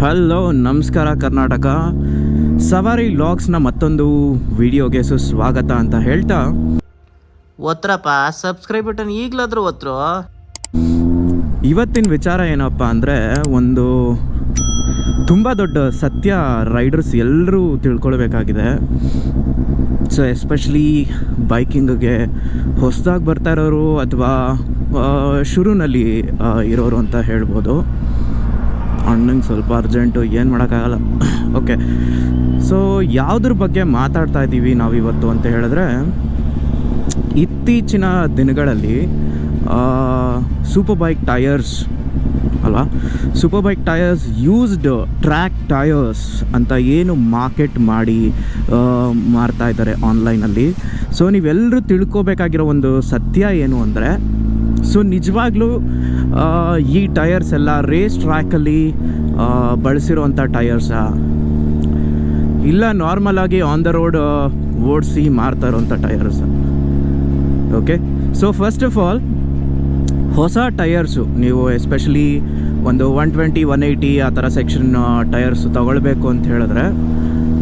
Hello ನಮಸ್ಕಾರ ಕರ್ನಾಟಕ. ಸವಾರಿ ಲಾಗ್ಸ್ನ ಮತ್ತೊಂದು ವಿಡಿಯೋಗೆ ಸುಸ್ವಾಗತ ಅಂತ ಹೇಳ್ತಾ. ಒತ್ರಪ್ಪ ಸಬ್ಸ್ಕ್ರೈಬ್ ಬಟನ್ ಈಗಲಾದರೂ ಒತ್ತರು ಇವತ್ತಿನ ವಿಚಾರ ಏನಪ್ಪ ಅಂದರೆ ಒಂದು ತುಂಬ ದೊಡ್ಡ ಸತ್ಯ ರೈಡರ್ಸ್ ಎಲ್ಲರೂ ತಿಳ್ಕೊಳ್ಬೇಕಾಗಿದೆ. ಸೊ ಎಸ್ಪೆಷಲಿ ಬೈಕಿಂಗ್ಗೆ ಹೊಸದಾಗಿ ಬರ್ತಾ ಇರೋರು ಅಥವಾ ಶುರುನಲ್ಲಿ ಇರೋರು ಅಂತ ಹೇಳ್ಬೋದು. ಅಣ್ಣಂಗೆ ಸ್ವಲ್ಪ ಅರ್ಜೆಂಟು ಏನು ಮಾಡೋಕ್ಕಾಗಲ್ಲ. ಓಕೆ ಸೊ ಯಾವುದ್ರ ಬಗ್ಗೆ ಮಾತಾಡ್ತಾ ಇದ್ದೀವಿ ನಾವಿವತ್ತು ಅಂತ ಹೇಳಿದ್ರೆ, ಇತ್ತೀಚಿನ ದಿನಗಳಲ್ಲಿ ಸೂಪರ್ ಬೈಕ್ ಟಯರ್ಸ್ ಅಲ್ಲ super bike tyres used track tyres ಅಂತ ಏನು ಮಾರ್ಕೆಟ್ ಮಾಡಿ ಮಾರ್ತಾ ಇದ್ದಾರೆ ಆನ್ಲೈನಲ್ಲಿ ಸೊ ನೀವೆಲ್ಲರೂ ತಿಳ್ಕೊಬೇಕಾಗಿರೋ ಒಂದು ಸತ್ಯ ಏನು ಅಂದರೆ ಸೊ ನಿಜವಾಗ್ಲೂ ಈ ಟೈರ್ಸ್ ಎಲ್ಲ ರೇಸ್ ಟ್ರ್ಯಾಕಲ್ಲಿ ಬಳಸಿರುವಂಥ ಟಯರ್ಸಾ ಇಲ್ಲ ನಾರ್ಮಲ್ ಆಗಿ ಆನ್ ದ ರೋಡ್ ಓಡಿಸಿ ಮಾರ್ತಾ ಇರೋಂಥ tyres. Okay so first of all ಹೊಸ ಟಯರ್ಸು ನೀವು ಎಸ್ಪೆಷಲಿ ಒಂದು ಒನ್ ಟ್ವೆಂಟಿ ಒನ್ ಏಯ್ಟಿ ಆ ಥರ ಸೆಕ್ಷನ್ ಟಯರ್ಸ್ ತಗೊಳ್ಬೇಕು ಅಂತ ಹೇಳಿದ್ರೆ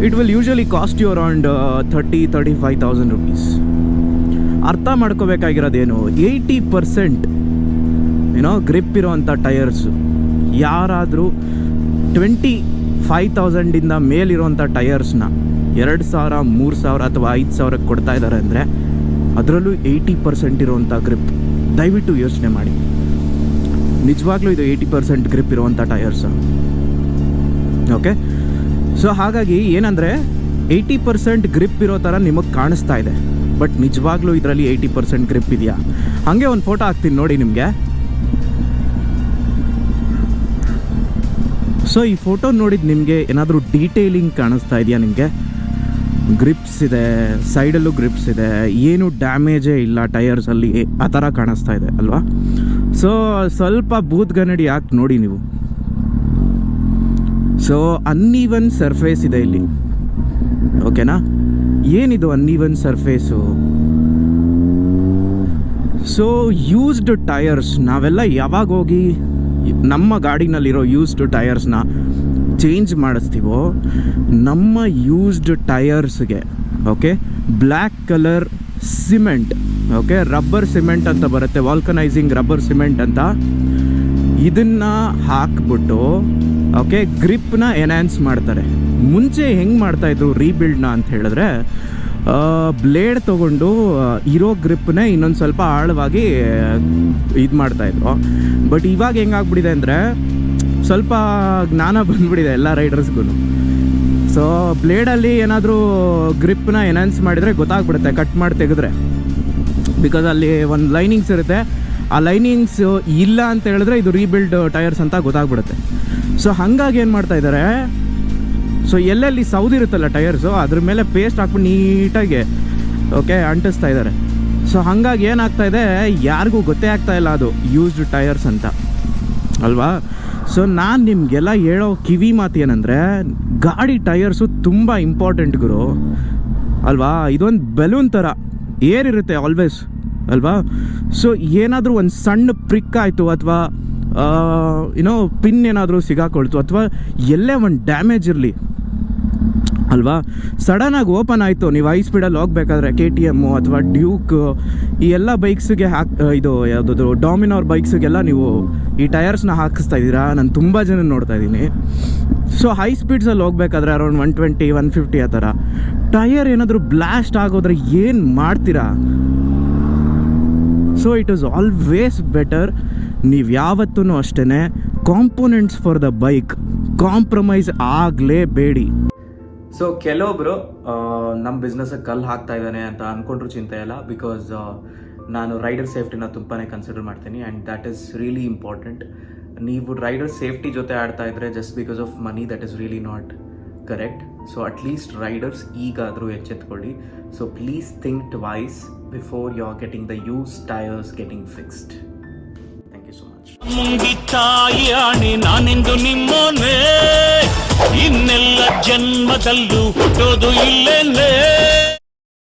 it will usually cost you around thirty thirty five thousand rupees ಅರ್ಥ ಮಾಡ್ಕೋಬೇಕಾಗಿರೋದೇನು ಏಯ್ಟಿ ಪರ್ಸೆಂಟ್ ಏನೋ ಗ್ರಿಪ್ ಇರೋವಂಥ ಟಯರ್ಸು ಯಾರಾದರೂ ಟ್ವೆಂಟಿ ಫೈವ್ ತೌಸಂಡಿಂದ ಮೇಲಿರುವಂಥ ಟಯರ್ಸ್ನ ಎರಡು ಸಾವಿರ, ಮೂರು ಸಾವಿರ ಅಥವಾ ಐದು ಸಾವಿರಕ್ಕೆ ಕೊಡ್ತಾ ಇದ್ದಾರೆ ಅಂದರೆ ಅದರಲ್ಲೂ ಏಯ್ಟಿ ಪರ್ಸೆಂಟ್ ಇರುವಂಥ ಗ್ರಿಪ್ ದಯವಿಟ್ಟು ಯೋಚನೆ ಮಾಡಿ. ನಿಜವಾಗ್ಲೂ ಇದು ಏಯ್ಟಿ ಪರ್ಸೆಂಟ್ ಗ್ರಿಪ್ ಇರುವಂಥ ಟಯರ್ಸ್ ಓಕೆ ಸೊ ಹಾಗಾಗಿ ಏನಂದರೆ ಏಯ್ಟಿ ಪರ್ಸೆಂಟ್ ಗ್ರಿಪ್ ಇರೋ ಥರ ನಿಮಗೆ ಕಾಣಿಸ್ತಾ ಇದೆ. ಬಟ್ ನಿಜವಾಗ್ಲೂ ಇದರಲ್ಲಿ ಏಯ್ಟಿ ಪರ್ಸೆಂಟ್ ಗ್ರಿಪ್ ಇದೆಯಾ? ಹಾಗೆ ಒಂದು ಫೋಟೋ ಹಾಕ್ತೀನಿ ನೋಡಿ ನಿಮಗೆ. ಸೊ ಈ ಫೋಟೋ ನೋಡಿದ ನಿಮಗೆ ಏನಾದರೂ ಡೀಟೇಲಿಂಗ್ ಕಾಣಿಸ್ತಾ ಇದೆಯಾ ನಿಮಗೆ? ಗ್ರಿಪ್ಸ್ ಇದೆ ಸೈಡಲ್ಲೂ ಗ್ರಿಪ್ಸ್ ಇದೆ, ಏನು ಡ್ಯಾಮೇಜೇ ಇಲ್ಲ ಟೈರ್ಸಲ್ಲಿ ಆ ಥರ ಕಾಣಿಸ್ತಾ ಇದೆ, ಅಲ್ವಾ? ಸೊ ಸ್ವಲ್ಪ ಬೂದ್ಗನ್ನಡಿ ಯಾಕೆ ನೋಡಿ ನೀವು? ಸೊ ಅನ್ನೀವನ್ ಸರ್ಫೇಸ್ ಇದೆ ಇಲ್ಲಿ. ಓಕೆನಾ ಏನಿದು uneven surface so used tyres ನಾವೆಲ್ಲ ಯಾವಾಗ ಹೋಗಿ ನಮ್ಮ ಗಾಡಿನಲ್ಲಿರೋ ಯೂಸ್ಡ್ ಟಯರ್ಸ್ನ ಚೇಂಜ್ ಮಾಡಿಸ್ತೀವೋ, ನಮ್ಮ used ಟಯರ್ಸ್ಗೆ okay black colour cement okay rubber cement ಅಂತ ಬರುತ್ತೆ ವಾಲ್ಕನೈಸಿಂಗ್ ರಬ್ಬರ್ ಸಿಮೆಂಟ್ ಅಂತ. ಇದನ್ನು ಹಾಕ್ಬಿಟ್ಟು ಓಕೆ ಗ್ರಿಪ್ನ ಎನ್ಹ್ಯಾನ್ಸ್ ಮಾಡ್ತಾರೆ. ಮುಂಚೆ ಹೆಂಗೆ ಮಾಡ್ತಾಯಿದ್ರು ರೀಬಿಲ್ಡ್ನ ಅಂತ ಹೇಳಿದ್ರೆ ಬ್ಲೇಡ್ ತೊಗೊಂಡು ಇರೋ ಗ್ರಿಪ್ನೇ ಇನ್ನೊಂದು ಸ್ವಲ್ಪ ಆಳವಾಗಿ ಇದು ಮಾಡ್ತಾಯಿದ್ರು ಬಟ್ ಇವಾಗ ಹೆಂಗಾಗ್ಬಿಟ್ಟಿದೆ ಅಂದರೆ, ಸ್ವಲ್ಪ ಜ್ಞಾನ ಬಂದ್ಬಿಟ್ಟಿದೆ ಎಲ್ಲ ರೈಡರ್ಸ್ಗೂ ಸೊ ಬ್ಲೇಡಲ್ಲಿ ಏನಾದರೂ ಗ್ರಿಪ್ನ ಎನ್ಹಾನ್ಸ್ ಮಾಡಿದರೆ ಗೊತ್ತಾಗ್ಬಿಡುತ್ತೆ ಕಟ್ ಮಾಡಿ ತೆಗೆದ್ರೆ. ಬಿಕಾಸ್ ಅಲ್ಲಿ ಒಂದು ಲೈನಿಂಗ್ಸ್ ಇರುತ್ತೆ. ಆ ಲೈನಿಂಗ್ಸ್ ಇಲ್ಲ ಅಂತ ಹೇಳಿದ್ರೆ ಇದು ರೀಬಿಲ್ಡ್ ಟೈರ್ಸ್ ಅಂತ ಗೊತ್ತಾಗ್ಬಿಡುತ್ತೆ. ಸೊ ಹಾಗಾಗಿ ಏನು ಮಾಡ್ತಾ ಇದ್ದಾರೆ ಸೊ ಎಲ್ಲೆಲ್ಲಿ ಸೌದಿರುತ್ತಲ್ಲ ಟೈರ್ಸು, ಅದ್ರ ಮೇಲೆ ಪೇಸ್ಟ್ ಹಾಕ್ಬಿಟ್ಟು ನೀಟಾಗಿ ಓಕೆ ಅಂಟಿಸ್ತಾ ಇದ್ದಾರೆ. ಸೊ ಹಾಗಾಗಿ ಏನಾಗ್ತಾ ಇದೆ? ಯಾರಿಗೂ ಗೊತ್ತೇ ಆಗ್ತಾ ಇಲ್ಲ ಅದು ಯೂಸ್ಡ್ ಟೈರ್ಸ್ ಅಂತ. ಅಲ್ವಾ? ಸೊ ನಾನು ನಿಮಗೆಲ್ಲ ಹೇಳೋ ಕಿವಿ ಮಾತು ಏನಂದರೆ, ಗಾಡಿ ಟೈರ್ಸು ತುಂಬ ಇಂಪಾರ್ಟೆಂಟ್ ಗುರು. ಅಲ್ವಾ? ಇದೊಂದು ಬೆಲೂನ್ ಥರ ಏರ್ ಇರುತ್ತೆ ಆಲ್ವೇಸ್ ಅಲ್ವಾ? ಸೊ ಏನಾದರೂ ಒಂದು ಸಣ್ಣ ಪ್ರಿಕ್ ಆಯಿತು, ಅಥವಾ ಏನೋ ಪಿನ್ ಏನಾದರೂ ಸಿಗಾಕೊಳ್ತು ಅಥವಾ ಎಲ್ಲೇ ಒಂದು ಡ್ಯಾಮೇಜ್ ಇರಲಿ. ಅಲ್ವಾ? ಸಡನ್ನಾಗಿ ಓಪನ್ ಆಯಿತು. ನೀವು ಹೈ ಸ್ಪೀಡಲ್ಲಿ ಹೋಗ್ಬೇಕಾದ್ರೆ ಕೆ ಟಿ ಎಮ್ಮು ಅಥವಾ ಡ್ಯೂಕ್ ಈ ಎಲ್ಲ ಬೈಕ್ಸಿಗೆ ಹಾಕ್ ಇದು ಯಾವುದಾದ್ರು ಡಾಮಿನೋರ್ ಬೈಕ್ಸಿಗೆಲ್ಲ ನೀವು ಈ ಟಯರ್ಸ್ನ ಹಾಕಿಸ್ತಾ ಇದ್ದೀರಾ? ನಾನು ತುಂಬ ಜನ ನೋಡ್ತಾ ಇದ್ದೀನಿ. ಸೊ ಹೈ ಸ್ಪೀಡ್ಸಲ್ಲಿ ಹೋಗ್ಬೇಕಾದ್ರೆ around one twenty one fifty ಆ ಥರ. ಟಯರ್ ಏನಾದರೂ ಬ್ಲಾಸ್ಟ್ ಆಗೋದ್ರೆ ಏನು ಮಾಡ್ತೀರಾ? So it is always better ನೀವು ಯಾವತ್ತೂ ಅಷ್ಟೇ components for the bike compromise ಆಗಲೇಬೇಡಿ so ಕೆಲವೊಬ್ಬರು ನಮ್ಮ ಬಿಸ್ನೆಸ್ಗೆ ಕಲ್ಲು ಹಾಕ್ತಾ ಇದ್ದಾನೆ ಅಂತ ಅಂದ್ಕೊಂಡ್ರು ಚಿಂತೆ ಇಲ್ಲ ಬಿಕಾಸ್ ನಾನು ರೈಡರ್ ಸೇಫ್ಟಿನ ತುಂಬಾ ಕನ್ಸಿಡರ್ ಮಾಡ್ತೀನಿ and that is really important ನೀವು ರೈಡರ್ ಸೇಫ್ಟಿ ಜೊತೆ ಆಡ್ತಾ ಇದ್ರೆ just because of money that is really not correct so at least riders ಈಗಾದರೂ ಎಚ್ಚೆತ್ಕೊಳ್ಳಿ. So please think twice before you are getting the use tyres getting fixed you so much ಮುಂಗಿತಾಯಾಣಿ ನಾನೆಂದು ನಿಮ್ಮೋನೆ ಇನ್ನೆಲ್ಲ ಜನ್ಮದಲ್ಲೂ ಹುಟ್ಟೋದು ಇಲ್ಲೇನೆ